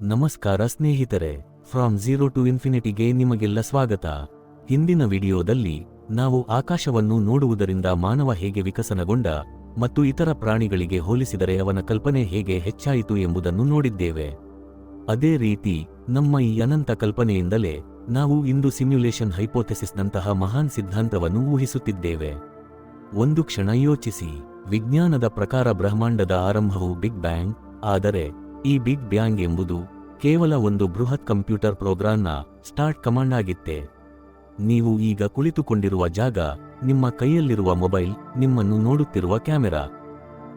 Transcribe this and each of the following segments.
ನಮಸ್ಕಾರ ಸ್ನೇಹಿತರೆ from zero to ಇನ್ಫಿನಿಟಿಗೆ ನಿಮಗೆಲ್ಲ ಸ್ವಾಗತ. ಹಿಂದಿನ ವಿಡಿಯೋದಲ್ಲಿ ನಾವು ಆಕಾಶವನ್ನು ನೋಡುವುದರಿಂದ ಮಾನವ ಹೇಗೆ ವಿಕಸನಗೊಂಡ ಮತ್ತು ಇತರ ಪ್ರಾಣಿಗಳಿಗೆ ಹೋಲಿಸಿದರೆ ಅವನ ಕಲ್ಪನೆ ಹೇಗೆ ಹೆಚ್ಚಾಯಿತು ಎಂಬುದನ್ನು ನೋಡಿದ್ದೇವೆ. ಅದೇ ರೀತಿ, ನಮ್ಮ ಈ ಅನಂತ ಕಲ್ಪನೆಯಿಂದಲೇ ನಾವು ಇಂದು ಸಿಮ್ಯುಲೇಷನ್ ಹೈಪೋಥೆಸಿಸ್ನಂತಹ ಮಹಾನ್ ಸಿದ್ಧಾಂತವನ್ನು ಊಹಿಸುತ್ತಿದ್ದೇವೆ. ಒಂದು ಕ್ಷಣ ಯೋಚಿಸಿ, ವಿಜ್ಞಾನದ ಪ್ರಕಾರ ಬ್ರಹ್ಮಾಂಡದ ಆರಂಭವು ಬಿಗ್ ಬ್ಯಾಂಗ್ ಆದರೆ ಈ ಬಿಗ್ ಬ್ಯಾಂಗ್ ಎಂಬುದು ಕೇವಲ ಒಂದು ಬೃಹತ್ ಕಂಪ್ಯೂಟರ್ ಪ್ರೋಗ್ರಾಂನ ಸ್ಟಾರ್ಟ್ ಕಮಾಂಡ್ ಆಗಿತ್ತೆ. ನೀವು ಈಗ ಕುಳಿತುಕೊಂಡಿರುವ ಜಾಗ, ನಿಮ್ಮ ಕೈಯಲ್ಲಿರುವ ಮೊಬೈಲ್, ನಿಮ್ಮನ್ನು ನೋಡುತ್ತಿರುವ ಕ್ಯಾಮೆರಾ.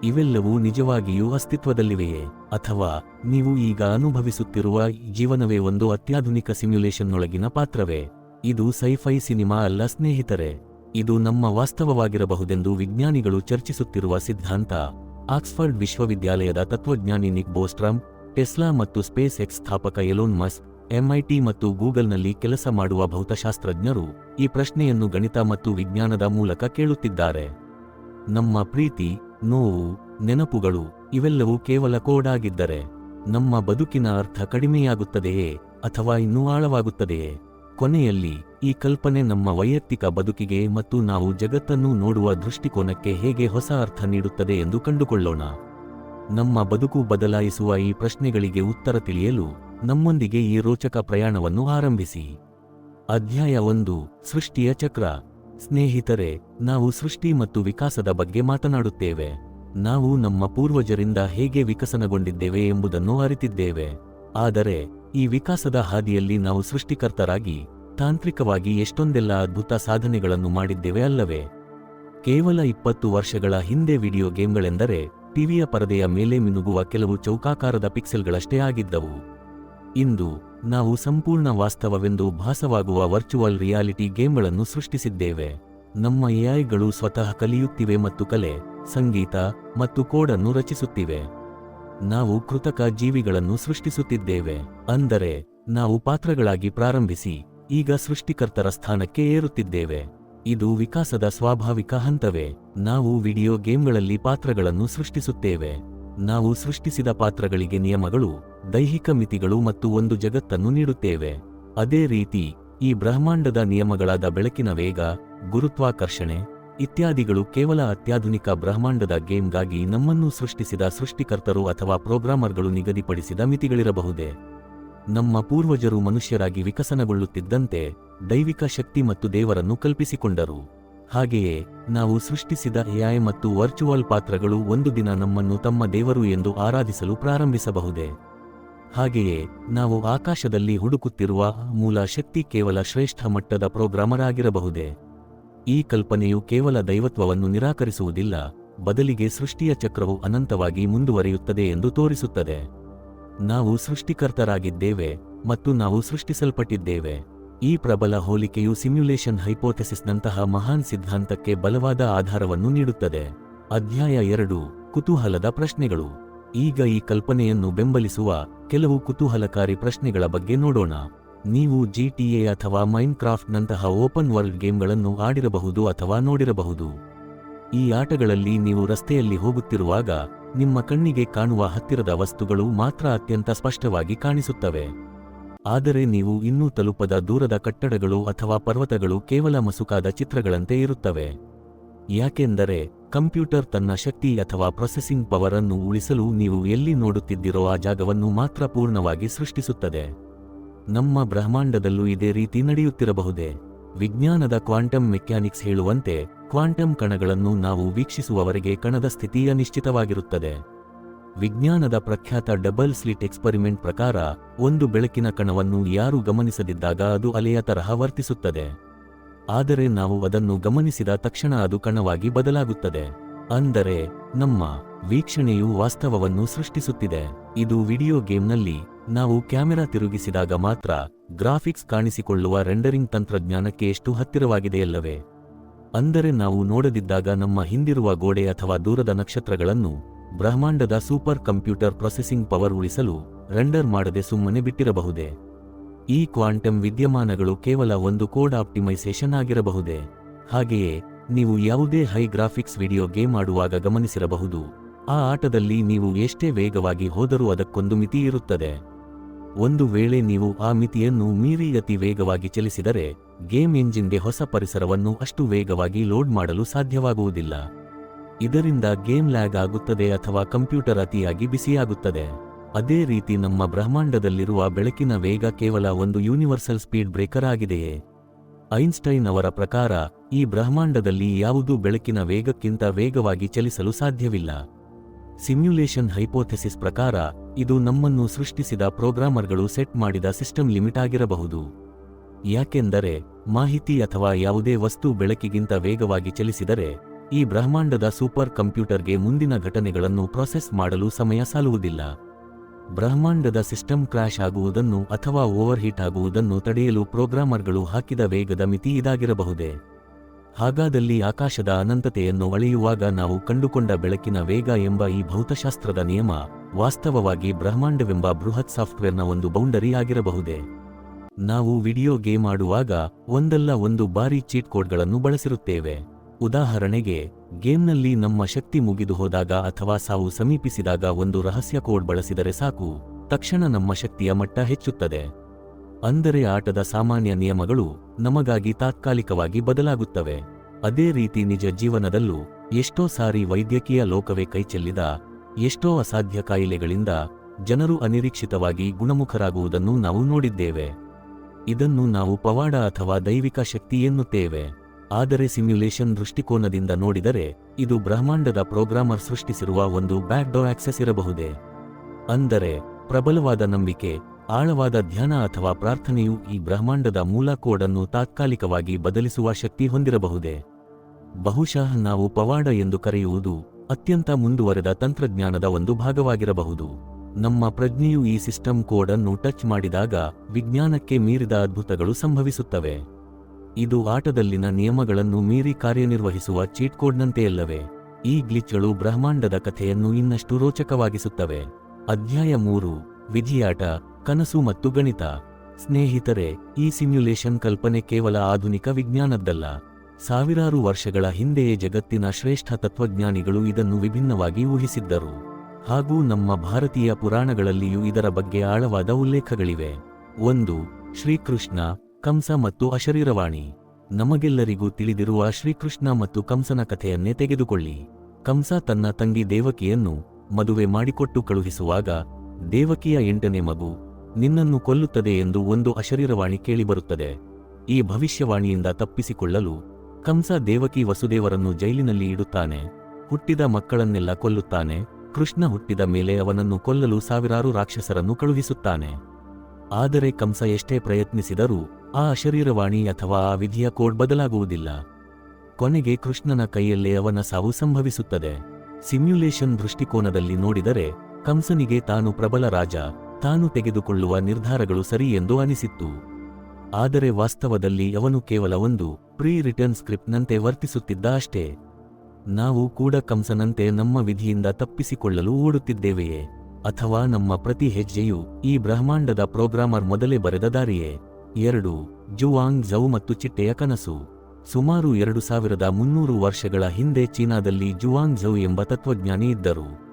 ಇವೆಲ್ಲವೂ ನಿಜವಾಗಿಯೂ ಅಸ್ತಿತ್ವದಲ್ಲಿವೆಯೇ? ಅಥವಾ ನೀವು ಈಗ ಅನುಭವಿಸುತ್ತಿರುವ ಜೀವನವೇ ಒಂದು ಅತ್ಯಾಧುನಿಕ ಸಿಮ್ಯುಲೇಷನ್ನೊಳಗಿನ ಪಾತ್ರವೇ? ಇದು ಸೈಫೈ ಸಿನಿಮಾ ಅಲ್ಲ ಸ್ನೇಹಿತರೆ. ಇದು ನಮ್ಮ ವಾಸ್ತವವಾಗಿರಬಹುದೆಂದು ವಿಜ್ಞಾನಿಗಳು ಚರ್ಚಿಸುತ್ತಿರುವ ಸಿದ್ಧಾಂತ. ಆಕ್ಸ್ಫರ್ಡ್ ವಿಶ್ವವಿದ್ಯಾಲಯದ ತತ್ವಜ್ಞಾನಿ ನಿಕ್ ಬೋಸ್ಟ್ರಮ್, ಟೆಸ್ಲಾ ಮತ್ತು ಸ್ಪೇಸ್ ಎಕ್ಸ್ ಸ್ಥಾಪಕ ಎಲೋನ್ ಮಸ್ಕ್ ಎಂಐಟಿ ಮತ್ತು ಗೂಗಲ್ನಲ್ಲಿ ಕೆಲಸ ಮಾಡುವ ಭೌತಶಾಸ್ತ್ರಜ್ಞರು ಈ ಪ್ರಶ್ನೆಯನ್ನು ಗಣಿತ ಮತ್ತು ವಿಜ್ಞಾನದ ಮೂಲಕ ಕೇಳುತ್ತಿದ್ದಾರೆ. ನಮ್ಮ ಪ್ರೀತಿ, ನೋವು, ನೆನಪುಗಳು ಇವೆಲ್ಲವೂ ಕೇವಲ ಕೋಡ್ ಆಗಿದ್ದರೆ ನಮ್ಮ ಬದುಕಿನ ಅರ್ಥ ಕಡಿಮೆಯಾಗುತ್ತದೆಯೇ ಅಥವಾ ಇನ್ನೂ ಆಳವಾಗುತ್ತದೆಯೇ? ಕೊನೆಯಲ್ಲಿ ಈ ಕಲ್ಪನೆ ನಮ್ಮ ವೈಯಕ್ತಿಕ ಬದುಕಿಗೆ ಮತ್ತು ನಾವು ಜಗತ್ತನ್ನು ನೋಡುವ ದೃಷ್ಟಿಕೋನಕ್ಕೆ ಹೇಗೆ ಹೊಸ ಅರ್ಥ ನೀಡುತ್ತದೆ ಎಂದು ಕಂಡುಕೊಳ್ಳೋಣ. ನಮ್ಮ ಬದುಕು ಬದಲಾಯಿಸುವ ಈ ಪ್ರಶ್ನೆಗಳಿಗೆ ಉತ್ತರ ತಿಳಿಯಲು ನಮ್ಮೊಂದಿಗೆ ಈ ರೋಚಕ ಪ್ರಯಾಣವನ್ನು ಆರಂಭಿಸಿ. ಅಧ್ಯಾಯ ಒಂದು, ಸೃಷ್ಟಿಯ ಚಕ್ರ. ಸ್ನೇಹಿತರೆ, ನಾವು ಸೃಷ್ಟಿ ಮತ್ತು ವಿಕಾಸದ ಬಗ್ಗೆ ಮಾತನಾಡುತ್ತೇವೆ. ನಾವು ನಮ್ಮ ಪೂರ್ವಜರಿಂದ ಹೇಗೆ ವಿಕಸನಗೊಂಡಿದ್ದೇವೆ ಎಂಬುದನ್ನು ಅರಿತಿದ್ದೇವೆ. ಆದರೆ ಈ ವಿಕಾಸದ ಹಾದಿಯಲ್ಲಿ ನಾವು ಸೃಷ್ಟಿಕರ್ತರಾಗಿ, ತಾಂತ್ರಿಕವಾಗಿ ಎಷ್ಟೊಂದೆಲ್ಲ ಅದ್ಭುತ ಸಾಧನೆಗಳನ್ನು ಮಾಡಿದ್ದೇವೆ ಅಲ್ಲವೇ? ಕೇವಲ ಇಪ್ಪತ್ತು ವರ್ಷಗಳ ಹಿಂದೆ ವಿಡಿಯೋ ಗೇಮ್ಗಳೆಂದರೆ, ಟಿವಿಯ ಪರದೆಯ ಮೇಲೆ ಮಿನುಗುವ ಕೆಲವು ಚೌಕಾಕಾರದ ಪಿಕ್ಸೆಲ್ಗಳಷ್ಟೇ ಆಗಿದ್ದವು. ಇಂದು, ನಾವು ಸಂಪೂರ್ಣ ವಾಸ್ತವವೆಂದು ಭಾಸವಾಗುವ ವರ್ಚುವಲ್ ರಿಯಾಲಿಟಿ ಗೇಮ್ಗಳನ್ನು ಸೃಷ್ಟಿಸಿದ್ದೇವೆ. ನಮ್ಮ ಎಐಗಳು ಸ್ವತಃ ಕಲಿಯುತ್ತಿವೆ ಮತ್ತು ಕಲೆ, ಸಂಗೀತ ಮತ್ತು ಕೋಡನ್ನು ರಚಿಸುತ್ತಿವೆ. ನಾವು ಕೃತಕ ಜೀವಿಗಳನ್ನು ಸೃಷ್ಟಿಸುತ್ತಿದ್ದೇವೆ. ಅಂದರೆ, ನಾವು ಪಾತ್ರಗಳಾಗಿ ಪ್ರಾರಂಭಿಸಿ, ಈಗ ಸೃಷ್ಟಿಕರ್ತರ ಸ್ಥಾನಕ್ಕೆ ಏರುತ್ತಿದ್ದೇವೆ. ಇದು ವಿಕಾಸದ ಸ್ವಾಭಾವಿಕ ಹಂತವೇ. ನಾವು ವಿಡಿಯೋ ಗೇಮ್ಗಳಲ್ಲಿ ಪಾತ್ರಗಳನ್ನು ಸೃಷ್ಟಿಸುತ್ತೇವೆ. ನಾವು ಸೃಷ್ಟಿಸಿದ ಪಾತ್ರಗಳಿಗೆ ನಿಯಮಗಳು, ದೈಹಿಕ ಮಿತಿಗಳು ಮತ್ತು ಒಂದು ಜಗತ್ತನ್ನು ನೀಡುತ್ತೇವೆ. ಅದೇ ರೀತಿ, ಈ ಬ್ರಹ್ಮಾಂಡದ ನಿಯಮಗಳಾದ ಬೆಳಕಿನ ವೇಗ, ಗುರುತ್ವಾಕರ್ಷಣೆ ಇತ್ಯಾದಿಗಳು ಕೇವಲ ಅತ್ಯಾಧುನಿಕ ಬ್ರಹ್ಮಾಂಡದ ಗೇಮ್ಗಾಗಿ ನಮ್ಮನ್ನು ಸೃಷ್ಟಿಸಿದ ಸೃಷ್ಟಿಕರ್ತರು ಅಥವಾ ಪ್ರೋಗ್ರಾಮರ್ಗಳು ನಿಗದಿಪಡಿಸಿದ ಮಿತಿಗಳಿರಬಹುದೇ? ನಮ್ಮ ಪೂರ್ವಜರು ಮನುಷ್ಯರಾಗಿ ವಿಕಸನಗೊಳ್ಳುತ್ತಿದ್ದಂತೆ ದೈವಿಕ ಶಕ್ತಿ ಮತ್ತು ದೇವರನ್ನು ಕಲ್ಪಿಸಿಕೊಂಡರು. ಹಾಗೆಯೇ, ನಾವು ಸೃಷ್ಟಿಸಿದ ಎಐ ಮತ್ತು ವರ್ಚುವಲ್ ಪಾತ್ರಗಳು ಒಂದು ದಿನ ನಮ್ಮನ್ನು ತಮ್ಮ ದೇವರು ಎಂದು ಆರಾಧಿಸಲು ಪ್ರಾರಂಭಿಸಬಹುದೇ? ಹಾಗೆಯೇ, ನಾವು ಆಕಾಶದಲ್ಲಿ ಹುಡುಕುತ್ತಿರುವ ಮೂಲ ಶಕ್ತಿ ಕೇವಲ ಶ್ರೇಷ್ಠ ಮಟ್ಟದ ಪ್ರೋಗ್ರಾಮರ್ ಆಗಿರಬಹುದೇ ಈ ಕಲ್ಪನೆಯು ಕೇವಲ ದೈವತ್ವವನ್ನು ನಿರಾಕರಿಸುವುದಿಲ್ಲ, ಬದಲಿಗೆ ಸೃಷ್ಟಿಯ ಚಕ್ರವು ಅನಂತವಾಗಿ ಮುಂದುವರಿಯುತ್ತದೆ ಎಂದು ತೋರಿಸುತ್ತದೆ. ನಾವು ಸೃಷ್ಟಿಕರ್ತರಾಗಿದ್ದೇವೆ ಮತ್ತು ನಾವು ಸೃಷ್ಟಿಸಲ್ಪಟ್ಟಿದ್ದೇವೆ. ಈ ಪ್ರಬಲ ಹೋಲಿಕೆಯು ಸಿಮ್ಯುಲೇಷನ್ ಹೈಪೋಥೆಸಿಸ್ನಂತಹ ಮಹಾನ್ ಸಿದ್ಧಾಂತಕ್ಕೆ ಬಲವಾದ ಆಧಾರವನ್ನು ನೀಡುತ್ತದೆ. ಅಧ್ಯಾಯ ಎರಡು, ಕುತೂಹಲದ ಪ್ರಶ್ನೆಗಳು. ಈಗ ಈ ಕಲ್ಪನೆಯನ್ನು ಬೆಂಬಲಿಸುವ ಕೆಲವು ಕುತೂಹಲಕಾರಿ ಪ್ರಶ್ನೆಗಳ ಬಗ್ಗೆ ನೋಡೋಣ. ನೀವು ಜಿಟಿಎ ಅಥವಾ ಮೈನ್ಕ್ರಾಫ್ಟ್ನಂತಹ ಓಪನ್ ವರ್ಲ್ಡ್ ಗೇಮ್ಗಳನ್ನು ಆಡಿರಬಹುದು ಅಥವಾ ನೋಡಿರಬಹುದು. ಈ ಆಟಗಳಲ್ಲಿ ನೀವು ರಸ್ತೆಯಲ್ಲಿ ಹೋಗುತ್ತಿರುವಾಗ, ನಿಮ್ಮ ಕಣ್ಣಿಗೆ ಕಾಣುವ ಹತ್ತಿರದ ವಸ್ತುಗಳು ಮಾತ್ರ ಅತ್ಯಂತ ಸ್ಪಷ್ಟವಾಗಿ ಕಾಣಿಸುತ್ತವೆ. ಆದರೆ ನೀವು ಇನ್ನೂ ತಲುಪದ ದೂರದ ಕಟ್ಟಡಗಳು ಅಥವಾ ಪರ್ವತಗಳು ಕೇವಲ ಮಸುಕಾದ ಚಿತ್ರಗಳಂತೆ ಇರುತ್ತವೆ. ಯಾಕೆಂದರೆ, ಕಂಪ್ಯೂಟರ್ ತನ್ನ ಶಕ್ತಿ ಅಥವಾ ಪ್ರೊಸೆಸಿಂಗ್ ಪವರ್ ಅನ್ನು ಉಳಿಸಲು ನೀವು ಎಲ್ಲಿ ನೋಡುತ್ತಿದ್ದಿರೋ ಆ ಜಾಗವನ್ನು ಮಾತ್ರ ಪೂರ್ಣವಾಗಿ ಸೃಷ್ಟಿಸುತ್ತದೆ. ನಮ್ಮ ಬ್ರಹ್ಮಾಂಡದಲ್ಲೂ ಇದೇ ರೀತಿ ನಡೆಯುತ್ತಿರಬಹುದೇ? ವಿಜ್ಞಾನದ ಕ್ವಾಂಟಮ್ ಮೆಕ್ಯಾನಿಕ್ಸ್ ಹೇಳುವಂತೆ ಕ್ವಾಂಟಮ್ ಕಣಗಳನ್ನು ನಾವು ವೀಕ್ಷಿಸುವವರೆಗೆ ಕಣದ ಸ್ಥಿತಿ ಅನಿಶ್ಚಿತವಾಗಿರುತ್ತದೆ ವಿಜ್ಞಾನದ ಪ್ರಖ್ಯಾತ ಡಬಲ್ ಸ್ಲಿಟ್ ಎಕ್ಸ್ಪರಿಮೆಂಟ್ ಪ್ರಕಾರ, ಒಂದು ಬೆಳಕಿನ ಕಣವನ್ನು ಯಾರು ಗಮನಿಸದಿದ್ದಾಗ ಅದು ಅಲೆಯ ತರಹ ವರ್ತಿಸುತ್ತದೆ. ಆದರೆ ನಾವು ಅದನ್ನು ಗಮನಿಸಿದ ತಕ್ಷಣ ಅದು ಕಣವಾಗಿ ಬದಲಾಗುತ್ತದೆ. ಅಂದರೆ, ನಮ್ಮ ವೀಕ್ಷಣೆಯು ವಾಸ್ತವವನ್ನು ಸೃಷ್ಟಿಸುತ್ತಿದೆ. ಇದು ವಿಡಿಯೋ ಗೇಮ್ನಲ್ಲಿ ನಾವು ಕ್ಯಾಮೆರಾ ತಿರುಗಿಸಿದಾಗ ಮಾತ್ರ ಗ್ರಾಫಿಕ್ಸ್ ಕಾಣಿಸಿಕೊಳ್ಳುವ ರೆಂಡರಿಂಗ್ ತಂತ್ರಜ್ಞಾನಕ್ಕೆ ಎಷ್ಟು ಹತ್ತಿರವಾಗಿದೆಯಲ್ಲವೇ ಅಂದರೆ ನಾವು ನೋಡದಿದ್ದಾಗ ನಮ್ಮ ಹಿಂದಿರುವ ಗೋಡೆ ಅಥವಾ ದೂರದ ನಕ್ಷತ್ರಗಳನ್ನು ಬ್ರಹ್ಮಾಂಡದ ಸೂಪರ್ ಕಂಪ್ಯೂಟರ್ ಪ್ರೊಸೆಸಿಂಗ್ ಪವರ್ ಉಳಿಸಲು ರೆಂಡರ್ ಮಾಡದೆ ಸುಮ್ಮನೆ ಬಿಟ್ಟಿರಬಹುದೇ? ಈ ಕ್ವಾಂಟಮ್ ವಿದ್ಯಮಾನಗಳು ಕೇವಲ ಒಂದು ಕೋಡ್ ಆಪ್ಟಿಮೈಸೇಷನ್ ಆಗಿರಬಹುದೇ? ಹಾಗೆಯೇ, ನೀವು ಯಾವುದೇ ಹೈ ಗ್ರಾಫಿಕ್ಸ್ ವಿಡಿಯೋ ಗೇಮ್ ಆಡುವಾಗ ಗಮನಿಸಿರಬಹುದು. ಆ ಆಟದಲ್ಲಿ ನೀವು ಎಷ್ಟೇ ವೇಗವಾಗಿ ಹೋದರೂ ಅದಕ್ಕೊಂದು ಮಿತಿ ಇರುತ್ತದೆ. ಒಂದು ವೇಳೆ ನೀವು ಆ ಮಿತಿಯನ್ನು ಮೀರಿ ಅತಿ ವೇಗವಾಗಿ ಚಲಿಸಿದರೆ, ಗೇಮ್ ಎಂಜಿನ್ಗೆ ಹೊಸ ಪರಿಸರವನ್ನು ಅಷ್ಟು ವೇಗವಾಗಿ ಲೋಡ್ ಮಾಡಲು ಸಾಧ್ಯವಾಗುವುದಿಲ್ಲ. ಇದರಿಂದ ಗೇಮ್ ಲ್ಯಾಗ್ ಆಗುತ್ತದೆ ಅಥವಾ ಕಂಪ್ಯೂಟರ್ ಅತಿಯಾಗಿ ಬಿಸಿಯಾಗುತ್ತದೆ. ಅದೇ ರೀತಿ ನಮ್ಮ ಬ್ರಹ್ಮಾಂಡದಲ್ಲಿರುವ ಬೆಳಕಿನ ವೇಗ ಕೇವಲ ಒಂದು ಯೂನಿವರ್ಸಲ್ ಸ್ಪೀಡ್ ಬ್ರೇಕರ್ ಆಗಿದೆಯೇ? ಐನ್ಸ್ಟೈನ್ ಅವರ ಪ್ರಕಾರ, ಈ ಬ್ರಹ್ಮಾಂಡದಲ್ಲಿ ಯಾವುದೂ ಬೆಳಕಿನ ವೇಗಕ್ಕಿಂತ ವೇಗವಾಗಿ ಚಲಿಸಲು ಸಾಧ್ಯವಿಲ್ಲ. ಸಿಮ್ಯುಲೇಷನ್ ಹೈಪೋಥೆಸಿಸ್ ಪ್ರಕಾರ, ಇದು ನಮ್ಮನ್ನು ಸೃಷ್ಟಿಸಿದ ಪ್ರೋಗ್ರಾಮರ್ಗಳು ಸೆಟ್ ಮಾಡಿದ ಸಿಸ್ಟಮ್ ಲಿಮಿಟ್ ಆಗಿರಬಹುದು. ಯಾಕೆಂದರೆ, ಮಾಹಿತಿ ಅಥವಾ ಯಾವುದೇ ವಸ್ತು ಬೆಳಕಿಗಿಂತ ವೇಗವಾಗಿ ಚಲಿಸಿದರೆ, ಈ ಬ್ರಹ್ಮಾಂಡದ ಸೂಪರ್ ಕಂಪ್ಯೂಟರ್ಗೆ ಮುಂದಿನ ಘಟನೆಗಳನ್ನು ಪ್ರೊಸೆಸ್ ಮಾಡಲು ಸಮಯ ಸಾಲುವುದಿಲ್ಲ. ಬ್ರಹ್ಮಾಂಡದ ಸಿಸ್ಟಮ್ ಕ್ರ್ಯಾಶ್ ಆಗುವುದನ್ನು ಅಥವಾ ಓವರ್ಹೀಟ್ ಆಗುವುದನ್ನು ತಡೆಯಲು ಪ್ರೋಗ್ರಾಮರ್ಗಳು ಹಾಕಿದ ವೇಗದ ಮಿತಿ ಇದಾಗಿರಬಹುದೇ? ಹಾಗಾದಲ್ಲಿ ಆಕಾಶದ ಅನಂತತೆಯನ್ನು ಅಳೆಯುವಾಗ ನಾವು ಕಂಡುಕೊಂಡ ಬೆಳಕಿನ ವೇಗ ಎಂಬ ಈ ಭೌತಶಾಸ್ತ್ರದ ನಿಯಮ ವಾಸ್ತವವಾಗಿ ಬ್ರಹ್ಮಾಂಡವೆಂಬ ಬೃಹತ್ ಸಾಫ್ಟ್ವೇರ್ನ ಒಂದು ಬೌಂಡರಿ ಆಗಿರಬಹುದೇ? ನಾವು ವಿಡಿಯೋ ಗೇಮ್ ಆಡುವಾಗ ಒಂದಲ್ಲ ಒಂದು ಬಾರಿ ಚೀಟ್ ಕೋಡ್ಗಳನ್ನು ಬಳಸಿರುತ್ತೇವೆ. ಉದಾಹರಣೆಗೆ, ಗೇಮ್ನಲ್ಲಿ ನಮ್ಮ ಶಕ್ತಿ ಮುಗಿದು ಹೋದಾಗ ಅಥವಾ ಸಾವು ಸಮೀಪಿಸಿದಾಗ ಒಂದು ರಹಸ್ಯ ಕೋಡ್ ಬಳಸಿದರೆ ಸಾಕು. ತಕ್ಷಣ ನಮ್ಮ ಶಕ್ತಿಯ ಮಟ್ಟ ಹೆಚ್ಚುತ್ತದೆ. ಅಂದರೆ ಆಟದ ಸಾಮಾನ್ಯ ನಿಯಮಗಳು ನಮಗಾಗಿ ತಾತ್ಕಾಲಿಕವಾಗಿ ಬದಲಾಗುತ್ತವೆ. ಅದೇ ರೀತಿ ನಿಜ ಜೀವನದಲ್ಲೂ ಎಷ್ಟೋ ಸಾರಿ ವೈದ್ಯಕೀಯ ಲೋಕವೇ ಕೈಚೆಲ್ಲಿದ, ಎಷ್ಟೋ ಅಸಾಧ್ಯ ಕಾಯಿಲೆಗಳಿಂದ ಜನರು ಅನಿರೀಕ್ಷಿತವಾಗಿ ಗುಣಮುಖರಾಗುವುದನ್ನು ನಾವು ನೋಡಿದ್ದೇವೆ. ಇದನ್ನು ನಾವು ಪವಾಡ ಅಥವಾ ದೈವಿಕ ಶಕ್ತಿ ಎನ್ನುತ್ತೇವೆ. ಆದರೆ ಸಿಮ್ಯುಲೇಷನ್ ದೃಷ್ಟಿಕೋನದಿಂದ ನೋಡಿದರೆ ಇದು ಬ್ರಹ್ಮಾಂಡದ ಪ್ರೋಗ್ರಾಮರ್ ಸೃಷ್ಟಿಸಿರುವ ಒಂದು ಬ್ಯಾಕ್ಡೋ ಆಕ್ಸೆಸ್ ಇರಬಹುದೇ? ಅಂದರೆ ಪ್ರಬಲವಾದ ನಂಬಿಕೆ ಆಳವಾದ ಧ್ಯಾನ ಅಥವಾ ಪ್ರಾರ್ಥನೆಯು ಈ ಬ್ರಹ್ಮಾಂಡದ ಮೂಲ ಕೋಡನ್ನು ತಾತ್ಕಾಲಿಕವಾಗಿ ಬದಲಿಸುವ ಶಕ್ತಿ ಹೊಂದಿರಬಹುದೇ? ಬಹುಶಃ ನಾವು ಪವಾಡ ಎಂದು ಕರೆಯುವುದು ಅತ್ಯಂತ ಮುಂದುವರೆದ ತಂತ್ರಜ್ಞಾನದ ಒಂದು ಭಾಗವಾಗಿರಬಹುದು. ನಮ್ಮ ಪ್ರಜ್ಞೆಯು ಈ ಸಿಸ್ಟಮ್ ಕೋಡ್ ಅನ್ನು ಟಚ್ ಮಾಡಿದಾಗ ವಿಜ್ಞಾನಕ್ಕೆ ಮೀರಿದ ಅದ್ಭುತಗಳು ಸಂಭವಿಸುತ್ತವೆ. ಇದು ಆಟದಲ್ಲಿನ ನಿಯಮಗಳನ್ನು ಮೀರಿ ಕಾರ್ಯನಿರ್ವಹಿಸುವ ಚೀಟ್ ಕೋಡ್ನಂತೆಯಲ್ಲವೆ ಈ ಗ್ಲಿಚ್ಗಳು ಬ್ರಹ್ಮಾಂಡದ ಕಥೆಯನ್ನು ಇನ್ನಷ್ಟು ರೋಚಕವಾಗಿಸುತ್ತವೆ. ಅಧ್ಯಾಯ ಮೂರು, ವಿಧಿಯಾಟ. ಕನಸು ಮತ್ತು ಗಣಿತ. ಸ್ನೇಹಿತರೆ, ಈ ಸಿಮ್ಯುಲೇಷನ್ ಕಲ್ಪನೆ ಕೇವಲ ಆಧುನಿಕ ವಿಜ್ಞಾನದ್ದಲ್ಲ. ಸಾವಿರಾರು ವರ್ಷಗಳ ಹಿಂದೆಯೇ ಜಗತ್ತಿನ ಶ್ರೇಷ್ಠ ತತ್ವಜ್ಞಾನಿಗಳು ಇದನ್ನು ವಿಭಿನ್ನವಾಗಿ ಊಹಿಸಿದ್ದರು. ಹಾಗೂ ನಮ್ಮ ಭಾರತೀಯ ಪುರಾಣಗಳಲ್ಲಿಯೂ ಇದರ ಬಗ್ಗೆ ಆಳವಾದ ಉಲ್ಲೇಖಗಳಿವೆ. ಒಂದು, ಶ್ರೀಕೃಷ್ಣ, ಕಂಸ ಮತ್ತು ಅಶರೀರವಾಣಿ. ನಮಗೆಲ್ಲರಿಗೂ ತಿಳಿದಿರುವ ಶ್ರೀಕೃಷ್ಣ ಮತ್ತು ಕಂಸನ ಕಥೆಯನ್ನೇ ತೆಗೆದುಕೊಳ್ಳಿ. ಕಂಸ ತನ್ನ ತಂಗಿ ದೇವಕಿಯನ್ನು ಮದುವೆ ಮಾಡಿಕೊಟ್ಟು ಕಳುಹಿಸುವಾಗ, ದೇವಕಿಯ ಎಂಟನೇ ಮಗು ನಿನ್ನನ್ನು ಕೊಲ್ಲುತ್ತದೆ ಎಂದು ಒಂದು ಅಶರೀರವಾಣಿ ಕೇಳಿಬರುತ್ತದೆ. ಈ ಭವಿಷ್ಯವಾಣಿಯಿಂದ ತಪ್ಪಿಸಿಕೊಳ್ಳಲು ಕಂಸ ದೇವಕಿ ವಸುದೇವರನ್ನು ಜೈಲಿನಲ್ಲಿ ಇಡುತ್ತಾನೆ. ಹುಟ್ಟಿದ ಮಕ್ಕಳನ್ನೆಲ್ಲ ಕೊಲ್ಲುತ್ತಾನೆ. ಕೃಷ್ಣ ಹುಟ್ಟಿದ ಮೇಲೆ ಅವನನ್ನು ಕೊಲ್ಲಲು ಸಾವಿರಾರು ರಾಕ್ಷಸರನ್ನು ಕಳುಹಿಸುತ್ತಾನೆ. ಆದರೆ ಕಂಸ ಎಷ್ಟೇ ಪ್ರಯತ್ನಿಸಿದರೂ ಆ ಅಶರೀರವಾಣಿ ಅಥವಾ ಆ ವಿಧಿಯ ಕೋಡ್ ಬದಲಾಗುವುದಿಲ್ಲ. ಕೊನೆಗೆ ಕೃಷ್ಣನ ಕೈಯಲ್ಲೇ ಅವನ ಸಾವು ಸಂಭವಿಸುತ್ತದೆ. ಸಿಮ್ಯುಲೇಷನ್ ದೃಷ್ಟಿಕೋನದಲ್ಲಿ ನೋಡಿದರೆ ಕಂಸನಿಗೆ ತಾನು ಪ್ರಬಲ ರಾಜ. ತಾನು ತೆಗೆದುಕೊಳ್ಳುವ ನಿರ್ಧಾರಗಳು ಸರಿ ಎಂದು ಅನಿಸಿತ್ತು. ಆದರೆ ವಾಸ್ತವದಲ್ಲಿ ಅವನು ಕೇವಲ ಒಂದು ಪ್ರೀ ರಿಟರ್ನ್ ಸ್ಕ್ರಿಪ್ಟ್ನಂತೆ ವರ್ತಿಸುತ್ತಿದ್ದ ಅಷ್ಟೇ. ನಾವು ಕೂಡ ಕಂಸನಂತೆ ನಮ್ಮ ವಿಧಿಯಿಂದ ತಪ್ಪಿಸಿಕೊಳ್ಳಲು ಓಡುತ್ತಿದ್ದೇವೆಯೇ? ಅಥವಾ ನಮ್ಮ ಪ್ರತಿ ಹೆಜ್ಜೆಯು ಈ ಬ್ರಹ್ಮಾಂಡದ ಪ್ರೋಗ್ರಾಮರ್ ಮೊದಲೇ ಬರೆದ ದಾರಿಯೇ? ಎರಡು, ಜುವಾಂಗ್ ಝೌ ಮತ್ತು ಚಿಟ್ಟೆಯ ಕನಸು. ಸುಮಾರು ಎರಡು ಸಾವಿರದ ಮುನ್ನೂರು ವರ್ಷಗಳ ಹಿಂದೆ ಚೀನಾದಲ್ಲಿ ಜುವಾಂಗ್ ಝೌ ಎಂಬ ತತ್ವಜ್ಞಾನಿ ಇದ್ದರು.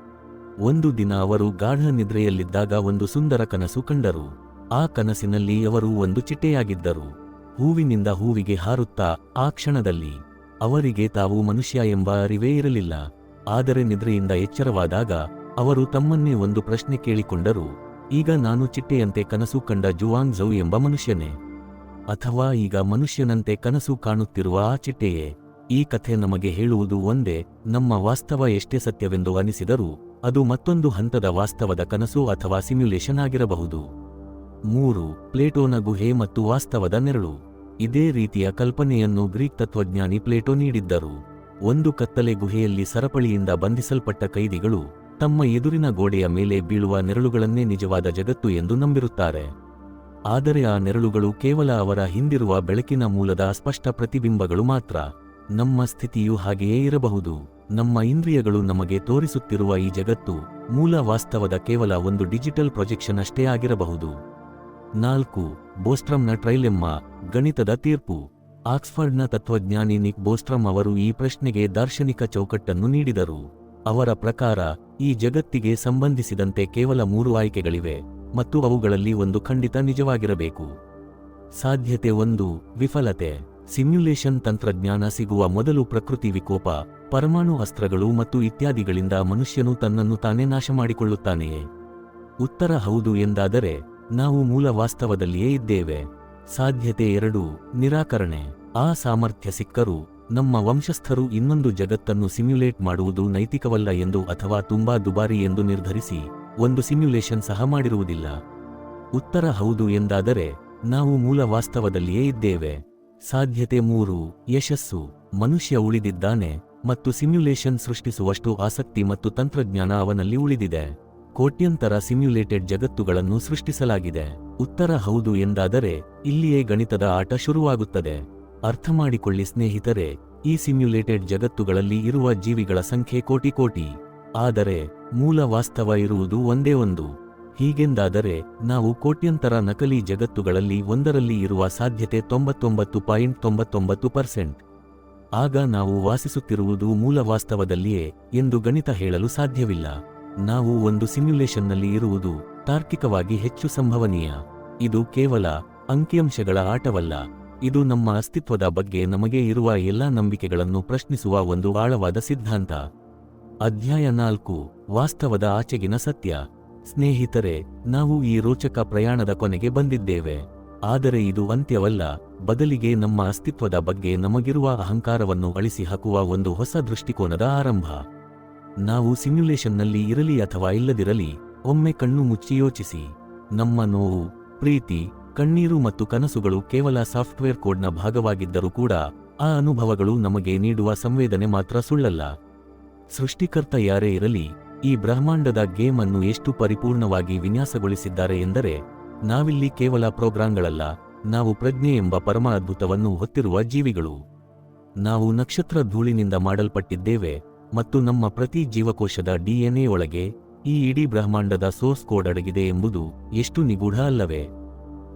ಒಂದು ದಿನ ಅವರು ಗಾಢ ನಿದ್ರೆಯಲ್ಲಿದ್ದಾಗ ಒಂದು ಸುಂದರ ಕನಸು ಕಂಡರು. ಆ ಕನಸಿನಲ್ಲಿ ಅವರು ಒಂದು ಚಿಟ್ಟೆಯಾಗಿದ್ದರು. ಹೂವಿನಿಂದ ಹೂವಿಗೆ ಹಾರುತ್ತಾ ಆ ಕ್ಷಣದಲ್ಲಿ ಅವರಿಗೆ ತಾವು ಮನುಷ್ಯ ಎಂಬ ಅರಿವೇ ಇರಲಿಲ್ಲ. ಆದರೆ ನಿದ್ರೆಯಿಂದ ಎಚ್ಚರವಾದಾಗ ಅವರು ತಮ್ಮನ್ನೇ ಒಂದು ಪ್ರಶ್ನೆ ಕೇಳಿಕೊಂಡರು. ಈಗ ನಾನು ಚಿಟ್ಟೆಯಂತೆ ಕನಸು ಕಂಡ ಜುವಾಂಗ್ ಝೌ ಎಂಬ ಮನುಷ್ಯನೇ. ಅಥವಾ ಈಗ ಮನುಷ್ಯನಂತೆ ಕನಸು ಕಾಣುತ್ತಿರುವ ಆ ಚಿಟ್ಟೆಯೇ? ಈ ಕಥೆ ನಮಗೆ ಹೇಳುವುದು ಒಂದೇ, ನಮ್ಮ ವಾಸ್ತವ ಎಷ್ಟೇ ಸತ್ಯವೆಂದು ಅನಿಸಿದರೂ ಅದು ಮತ್ತೊಂದು ಹಂತದ ವಾಸ್ತವದ ಕನಸು ಅಥವಾ ಸಿಮ್ಯುಲೇಷನ್ ಆಗಿರಬಹುದು. ಮೂರು ಪ್ಲೇಟೋನ ಗುಹೆ ಮತ್ತು ವಾಸ್ತವದ ನೆರಳು. ಇದೇ ರೀತಿಯ ಕಲ್ಪನೆಯನ್ನು ಗ್ರೀಕ್ ತತ್ವಜ್ಞಾನಿ ಪ್ಲೇಟೋ ನೀಡಿದ್ದರು. ಒಂದು ಕತ್ತಲೆ ಗುಹೆಯಲ್ಲಿ ಸರಪಳಿಯಿಂದ ಬಂಧಿಸಲ್ಪಟ್ಟ ಕೈದಿಗಳು ತಮ್ಮ ಎದುರಿನ ಗೋಡೆಯ ಮೇಲೆ ಬೀಳುವ ನೆರಳುಗಳನ್ನೇ ನಿಜವಾದ ಜಗತ್ತು ಎಂದು ನಂಬಿರುತ್ತಾರೆ. ಆದರೆ ಆ ನೆರಳುಗಳು ಕೇವಲ ಅವರ ಹಿಂದಿರುವ ಬೆಳಕಿನ ಮೂಲದ ಸ್ಪಷ್ಟ ಪ್ರತಿಬಿಂಬಗಳು ಮಾತ್ರ. ನಮ್ಮ ಸ್ಥಿತಿಯು ಹಾಗೆಯೇ ಇರಬಹುದು. ನಮ್ಮ ಇಂದ್ರಿಯಗಳು ನಮಗೆ ತೋರಿಸುತ್ತಿರುವ ಈ ಜಗತ್ತು ಮೂಲ ವಾಸ್ತವದ ಕೇವಲ ಒಂದು ಡಿಜಿಟಲ್ ಪ್ರೊಜೆಕ್ಷನ್ ಅಷ್ಟೇ ಆಗಿರಬಹುದು. ನಾಲ್ಕು, ಬೋಸ್ಟ್ರಮ್ನ ಟ್ರೈಲೆಮ್ಮ, ಗಣಿತದ ತೀರ್ಪು. ಆಕ್ಸ್ಫರ್ಡ್ನ ತತ್ವಜ್ಞಾನಿ ನಿಕ್ ಬೋಸ್ಟ್ರಮ್ ಅವರು ಈ ಪ್ರಶ್ನೆಗೆ ದಾರ್ಶನಿಕ ಚೌಕಟ್ಟನ್ನು ನೀಡಿದರು. ಅವರ ಪ್ರಕಾರ, ಈ ಜಗತ್ತಿಗೆ ಸಂಬಂಧಿಸಿದಂತೆ ಕೇವಲ ಮೂರು ಆಯ್ಕೆಗಳಿವೆ ಮತ್ತು ಅವುಗಳಲ್ಲಿ ಒಂದು ಖಂಡಿತ ನಿಜವಾಗಿರಬೇಕು. ಸಾಧ್ಯತೆ ಒಂದು, ವಿಫಲತೆ. ಸಿಮ್ಯುಲೇಷನ್ ತಂತ್ರಜ್ಞಾನ ಸಿಗುವ ಮೊದಲು ಪ್ರಕೃತಿ ವಿಕೋಪ ಪರಮಾಣು ಅಸ್ತ್ರಗಳು ಮತ್ತು ಇತ್ಯಾದಿಗಳಿಂದ ಮನುಷ್ಯನು ತನ್ನನ್ನು ತಾನೇ ನಾಶ ಮಾಡಿಕೊಳ್ಳುತ್ತಾನೆಯೇ ಉತ್ತರ ಹೌದು ಎಂದಾದರೆ, ನಾವು ಮೂಲ ವಾಸ್ತವದಲ್ಲಿಯೇ ಇದ್ದೇವೆ. ಸಾಧ್ಯತೆ ಎರಡು, ನಿರಾಕರಣೆ. ಆ ಸಾಮರ್ಥ್ಯ ಸಿಕ್ಕರೂ, ನಮ್ಮ ವಂಶಸ್ಥರು ಇನ್ನೊಂದು ಜಗತ್ತನ್ನು ಸಿಮ್ಯುಲೇಟ್ ಮಾಡುವುದು ನೈತಿಕವಲ್ಲ ಎಂದು ಅಥವಾ ತುಂಬಾ ದುಬಾರಿ ಎಂದು ನಿರ್ಧರಿಸಿ, ಒಂದು ಸಿಮ್ಯುಲೇಷನ್ ಸಹ ಮಾಡಿರುವುದಿಲ್ಲ. ಉತ್ತರ ಹೌದು ಎಂದಾದರೆ, ನಾವು ಮೂಲ ವಾಸ್ತವದಲ್ಲಿಯೇ ಇದ್ದೇವೆ. ಸಾಧ್ಯತೆ ಮೂರು, ಯಶಸ್ಸು. ಮನುಷ್ಯ ಉಳಿದಿದ್ದಾನೆ. ಮತ್ತು ಸಿಮ್ಯುಲೇಷನ್ ಸೃಷ್ಟಿಸುವಷ್ಟು ಆಸಕ್ತಿ ಮತ್ತು ತಂತ್ರಜ್ಞಾನ ಅವನಲ್ಲಿ ಉಳಿದಿದೆ. ಕೋಟ್ಯಂತರ ಸಿಮ್ಯುಲೇಟೆಡ್ ಜಗತ್ತುಗಳನ್ನು ಸೃಷ್ಟಿಸಲಾಗಿದೆ. ಉತ್ತರ ಹೌದು ಎಂದಾದರೆ, ಇಲ್ಲಿಯೇ ಗಣಿತದ ಆಟ ಶುರುವಾಗುತ್ತದೆ. ಅರ್ಥಮಾಡಿಕೊಳ್ಳಿ ಸ್ನೇಹಿತರೆ, ಈ ಸಿಮ್ಯುಲೇಟೆಡ್ ಜಗತ್ತುಗಳಲ್ಲಿ ಇರುವ ಜೀವಿಗಳ ಸಂಖ್ಯೆ ಕೋಟಿ ಕೋಟಿ. ಆದರೆ, ಮೂಲ ವಾಸ್ತವ ಇರುವುದು ಒಂದೇ ಒಂದು. ಹೀಗೆಂದಾದರೆ, ನಾವು ಕೋಟ್ಯಂತರ ನಕಲಿ ಜಗತ್ತುಗಳಲ್ಲಿ ಒಂದರಲ್ಲಿ ಇರುವ ಸಾಧ್ಯತೆ ತೊಂಬತ್ತೊಂಬತ್ತು ಪಾಯಿಂಟ್ ತೊಂಬತ್ತೊಂಬತ್ತು ಪರ್ಸೆಂಟ್. ಆಗ ನಾವು ವಾಸಿಸುತ್ತಿರುವುದು ಮೂಲ ವಾಸ್ತವದಲ್ಲಿಯೇ ಎಂದು ಗಣಿತ ಹೇಳಲು ಸಾಧ್ಯವಿಲ್ಲ. ನಾವು ಒಂದು ಸಿಮ್ಯುಲೇಷನ್ನಲ್ಲಿ ಇರುವುದು ತಾರ್ಕಿಕವಾಗಿ ಹೆಚ್ಚು ಸಂಭವನೀಯ. ಇದು ಕೇವಲ ಅಂಕಿಅಂಶಗಳ ಆಟವಲ್ಲ. ಇದು ನಮ್ಮ ಅಸ್ತಿತ್ವದ ಬಗ್ಗೆ ನಮಗೆ ಇರುವ ಎಲ್ಲಾ ನಂಬಿಕೆಗಳನ್ನು ಪ್ರಶ್ನಿಸುವ ಒಂದು ಆಳವಾದ ಸಿದ್ಧಾಂತ. ಅಧ್ಯಾಯ ನಾಲ್ಕು, ವಾಸ್ತವದ ಆಚೆಗಿನ ಸತ್ಯ. ಸ್ನೇಹಿತರೆ, ನಾವು ಈ ರೋಚಕ ಪ್ರಯಾಣದ ಕೊನೆಗೆ ಬಂದಿದ್ದೇವೆ. ಆದರೆ ಇದು ಅಂತ್ಯವಲ್ಲ, ಬದಲಿಗೆ ನಮ್ಮ ಅಸ್ತಿತ್ವದ ಬಗ್ಗೆ ನಮಗಿರುವ ಅಹಂಕಾರವನ್ನು ಅಳಿಸಿ ಹಾಕುವ ಒಂದು ಹೊಸ ದೃಷ್ಟಿಕೋನದ ಆರಂಭ. ನಾವು ಸಿಮ್ಯುಲೇಷನ್ನಲ್ಲಿ ಇರಲಿ ಅಥವಾ ಇಲ್ಲದಿರಲಿ, ಒಮ್ಮೆ ಕಣ್ಣು ಮುಚ್ಚಿ ಯೋಚಿಸಿ. ನಮ್ಮ ನೋವು, ಪ್ರೀತಿ, ಕಣ್ಣೀರು ಮತ್ತು ಕನಸುಗಳು ಕೇವಲ ಸಾಫ್ಟ್ವೇರ್ ಕೋಡ್ನ ಭಾಗವಾಗಿದ್ದರೂ ಕೂಡ, ಆ ಅನುಭವಗಳು ನಮಗೆ ನೀಡುವ ಸಂವೇದನೆ ಮಾತ್ರ ಸುಳ್ಳಲ್ಲ. ಸೃಷ್ಟಿಕರ್ತ ಯಾರೇ ಇರಲಿ, ಈ ಬ್ರಹ್ಮಾಂಡದ ಗೇಮ್ ಅನ್ನು ಎಷ್ಟು ಪರಿಪೂರ್ಣವಾಗಿ ವಿನ್ಯಾಸಗೊಳಿಸಿದ್ದಾರೆ ಎಂದರೆ ನಾವಿಲ್ಲಿ ಕೇವಲ ಪ್ರೋಗ್ರಾಂಗಳಲ್ಲ, ನಾವು ಪ್ರಜ್ಞೆ ಎಂಬ ಪರಮ ಅದ್ಭುತವನ್ನು ಹೊತ್ತಿರುವ ಜೀವಿಗಳು. ನಾವು ನಕ್ಷತ್ರ ಧೂಳಿನಿಂದ ಮಾಡಲ್ಪಟ್ಟಿದ್ದೇವೆ ಮತ್ತು ನಮ್ಮ ಪ್ರತಿ ಜೀವಕೋಶದ ಡಿಎನ್ಎ ಒಳಗೆ ಈ ಇಡೀ ಬ್ರಹ್ಮಾಂಡದ ಸೋರ್ಸ್ ಕೋಡ್ ಅಡಗಿದೆ ಎಂಬುದು ಎಷ್ಟು ನಿಗೂಢ ಅಲ್ಲವೇ?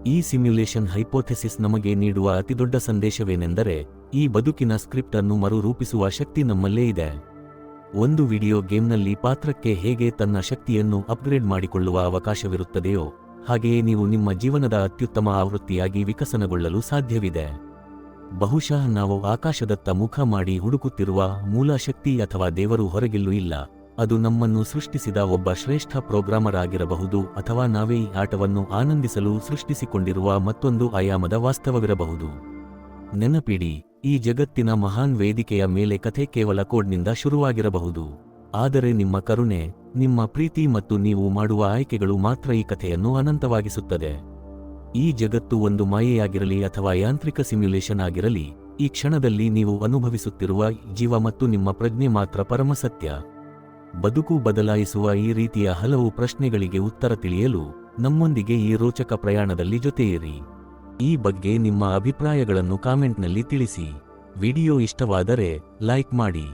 ಈ ಸಿಮ್ಯುಲೇಷನ್ ಹೈಪೋಥೆಸಿಸ್ ನಮಗೆ ನೀಡುವ ಅತಿದೊಡ್ಡ ಸಂದೇಶವೇನೆಂದರೆ, ಈ ಬದುಕಿನ ಸ್ಕ್ರಿಪ್ಟ್ ಅನ್ನು ಮರುರೂಪಿಸುವ ಶಕ್ತಿ ನಮ್ಮಲ್ಲೇ ಇದೆ. ಒಂದು ವಿಡಿಯೋ ಗೇಮ್ನಲ್ಲಿ ಪಾತ್ರಕ್ಕೆ ಹೇಗೆ ತನ್ನ ಶಕ್ತಿಯನ್ನು ಅಪ್ಗ್ರೇಡ್ ಮಾಡಿಕೊಳ್ಳುವ ಅವಕಾಶವಿರುತ್ತದೆಯೋ ಹಾಗೆಯೇ ನೀವು ನಿಮ್ಮ ಜೀವನದ ಅತ್ಯುತ್ತಮ ಆವೃತ್ತಿಯಾಗಿ ವಿಕಸನಗೊಳ್ಳಲು ಸಾಧ್ಯವಿದೆ. ಬಹುಶಃ ನಾವು ಆಕಾಶದತ್ತ ಮುಖ ಮಾಡಿ ಹುಡುಕುತ್ತಿರುವ ಮೂಲ ಶಕ್ತಿ ಅಥವಾ ದೇವರು ಹೊರಗಿಲ್ಲೂ ಇಲ್ಲ. ಅದು ನಮ್ಮನ್ನು ಸೃಷ್ಟಿಸಿದ ಒಬ್ಬ ಶ್ರೇಷ್ಠ ಪ್ರೋಗ್ರಾಮರ್ ಆಗಿರಬಹುದು ಅಥವಾ ನಾವೇ ಈ ಆಟವನ್ನು ಆನಂದಿಸಲು ಸೃಷ್ಟಿಸಿಕೊಂಡಿರುವ ಮತ್ತೊಂದು ಆಯಾಮದ ವಾಸ್ತವವಿರಬಹುದು. ನೆನಪಿಡಿ, ಈ ಜಗತ್ತಿನ ಮಹಾನ್ ವೇದಿಕೆಯ ಮೇಲೆ ಕಥೆ ಕೇವಲ ಕೋಡ್ನಿಂದ ಶುರುವಾಗಿರಬಹುದು. ಆದರೆ ನಿಮ್ಮ ಕರುಣೆ, ನಿಮ್ಮ ಪ್ರೀತಿ ಮತ್ತು ನೀವು ಮಾಡುವ ಆಯ್ಕೆಗಳು ಮಾತ್ರ ಈ ಕಥೆಯನ್ನು ಅನಂತವಾಗಿಸುತ್ತದೆ. ಈ ಜಗತ್ತು ಒಂದು ಮಾಯೆಯಾಗಿರಲಿ ಅಥವಾ ಯಾಂತ್ರಿಕ ಸಿಮ್ಯುಲೇಷನ್ ಆಗಿರಲಿ, ಈ ಕ್ಷಣದಲ್ಲಿ ನೀವು ಅನುಭವಿಸುತ್ತಿರುವ ಜೀವ ಮತ್ತು ನಿಮ್ಮ ಪ್ರಜ್ಞೆ ಮಾತ್ರ ಪರಮಸತ್ಯ. ಬದುಕು ಬದಲಾಯಿಸುವ ಈ ರೀತಿಯ ಹಲವು ಪ್ರಶ್ನೆಗಳಿಗೆ ಉತ್ತರ ತಿಳಿಯಲು ನಮ್ಮೊಂದಿಗೆ ಈ ರೋಚಕ ಪ್ರಯಾಣದಲ್ಲಿ ಜೊತೆಯಿರಿ. ಈ ಬಗ್ಗೆ ನಿಮ್ಮ ಅಭಿಪ್ರಾಯಗಳನ್ನು ಕಾಮೆಂಟ್ನಲ್ಲಿ ತಿಳಿಸಿ. ವಿಡಿಯೋ ಇಷ್ಟವಾದರೆ ಲೈಕ್ ಮಾಡಿ.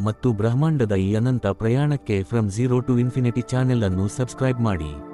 ಮತ್ತು ಬ್ರಹ್ಮಾಂಡದ ಈ ಅನಂತ ಪ್ರಯಾಣಕ್ಕೆ from zero to infinity channel ಅನ್ನು ಸಬ್ಸ್ಕ್ರೈಬ್ ಮಾಡಿ.